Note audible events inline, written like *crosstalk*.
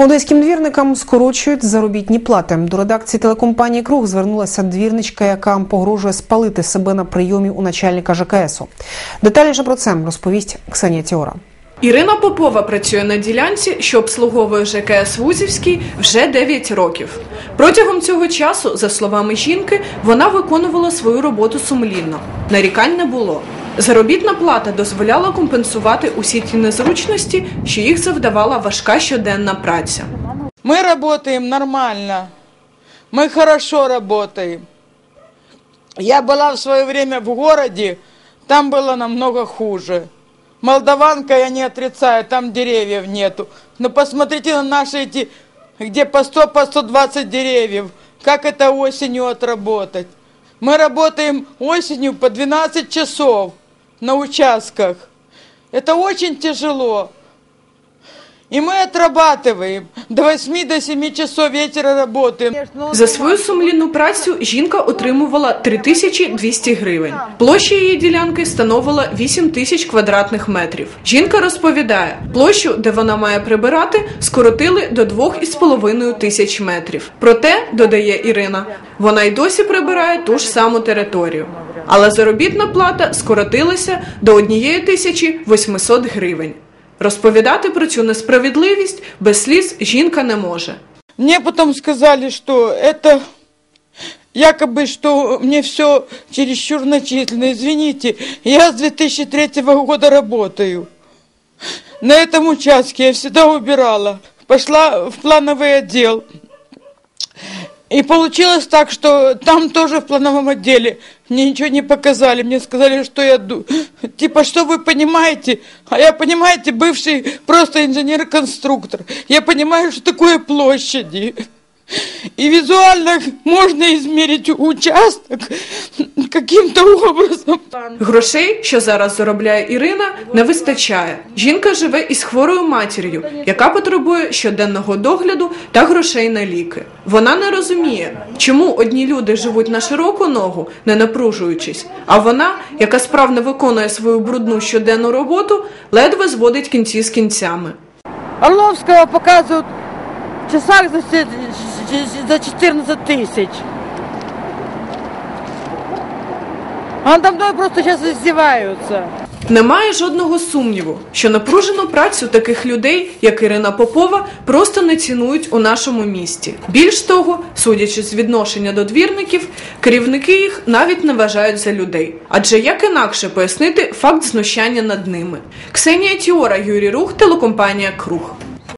Одеським двірникам скорочують заробітні плати. До редакції телекомпанії Круг звернулася двірничка, яка погрожує спалити себе на прийомі у начальника ЖКСу. Детальніше про це розповість Ксенія Тіора. Ірина Попова працює на ділянці, що обслуговує ЖКС Вузівський вже 9 років. Протягом цього часу, за словами жінки, вона виконувала свою роботу сумлінно. Нарікань не було. Заробітна плата дозволяла компенсувати усі ті незручності, що їх завдавала важка щоденна праця. Мы работаем нормально. Мы хорошо работаем. Я была в свое время в городе, там было намного хуже. Молдаванка я не отрицаю, там деревьев нету. Но посмотрите на наши эти, где по 100, по 120 деревьев. Как это осенью отработать? Мы работаем осенью по 12 часов на участках. Это очень тяжело. И мы отрабатываем. До 8 до 7 часов вечера работаем. За свою сумлінну працю жінка отримувала 3200 гривень. Площа її ділянки становила 8 тисяч квадратних метрів. Жінка розповідає, площу, де вона має прибирати, скоротили до 2,5 тисяч метрів. Проте, додає Ірина, вона й досі прибирає ту ж саму територію. Але заробітна плата скоротилася до 1800 гривень. Розповідати про цю несправедливість без сліз жінка не може. Мне потом сказали, что это якобы, что мне все чересчур начислено. Извините, я с 2003 года работаю. На этом участке я всегда убирала. Пошла в плановый отдел. И получилось так, что там тоже в плановом отделе мне ничего не показали. Мне сказали, что я... *gasps* Типа, что вы понимаете? А я, понимаете, бывший просто инженер-конструктор. Я понимаю, что такое площади. И визуально можно измерить участок каким-то образом. Грошей, що зараз заробляє Ірина, не вистачає. Жінка живе із хворою матір'ю, яка потребує щоденного догляду та грошей на ліки. Вона не розуміє, чому одні люди живуть на широку ногу, не напружуючись, а вона, яка справно виконує свою брудну щоденну роботу, ледве зводить кінці з кінцями. Орловского показывают в часах за, за 14 тысяч. А надо мной просто сейчас издеваются. Немає жодного сумніву, що напружену працю таких людей, як Ірина Попова, просто не цінують у нашому місті. Більш того, судячи з відношення до двірників, керівники їх навіть не вважають за людей. Адже як інакше пояснити факт знущання над ними? Ксенія Тіора, Юрій Рух, телекомпанія Круг.